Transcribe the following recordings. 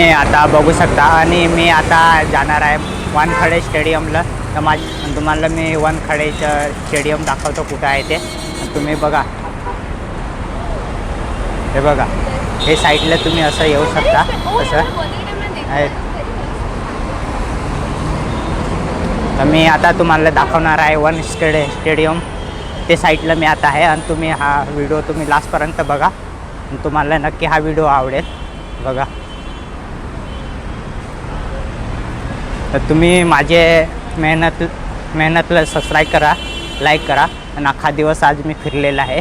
तुम्ही आता बघू शकता. आणि मी आता जाणार आहे वानखडे स्टेडियमला. तर माझ तुम्हाला मी वानखडेचं स्टेडियम दाखवतो कुठं आहे ते. तुम्ही बघा. हे बघा. हे साईडला तुम्ही असं येऊ शकता. असं. आहे. तर मी आता तुम्हाला दाखवणार आहे वन स्टेडे स्टेडियम. ते साईडला मी आता आहे. आणि तुम्ही हा व्हिडिओ तुम्ही लास्टपर्यंत बघा. तुम्हाला नक्की हा व्हिडिओ आवडेल. बघा. तर तुम्ही माझे मेहनत मेहनतला सबस्क्राईब करा लाईक करा. आणि अख्खा दिवस आज मी फिरलेला आहे.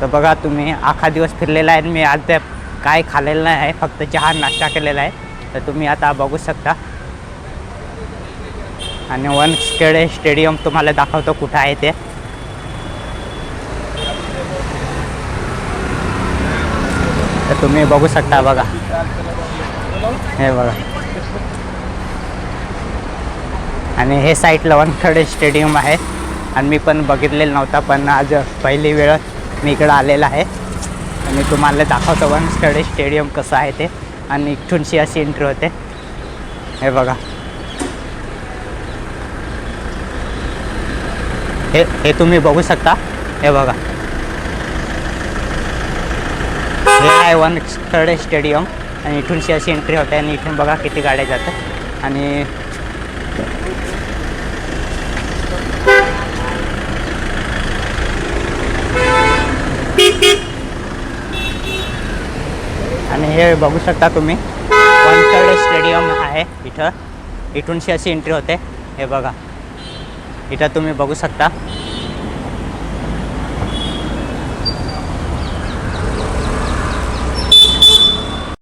तर बघा तुम्ही अख्खा दिवस फिरलेला आहे आणि मी आज ते काय खाल्लेलं नाही आहे फक्त चहा नाश्ता केलेला आहे. तर तुम्ही आता बघू शकता. आणि वन स्टेड स्टेडियम तुम्हाला दाखवतो कुठं आहे ते. तर तुम्ही बघू शकता बघा. हे बघा. आणि हे साईडला वनखडे स्टेडियम आहे. आणि मी पण बघितलेलं नव्हता पण आज पहिली वेळ मी इकडं आलेला आहे. आणि तुम्हाला दाखवतो वनखडे स्टेडियम कसं आहे ते. आणि इथूनशी अशी एंट्री होते. हे बघा. हे हे तुम्ही बघू शकता. हे बघा. हे आहे वन वनखडे स्टेडियम. आणि इथूनशी अशी एंट्री होते. आणि इथून बघा किती गाड्या जातात. आणि हे बघू शकता तुम्ही. वनकर्डे स्टेडियम आहे इथं. इथूनशी अशी एंट्री होते. हे बघा. इथं तुम्ही बघू शकता.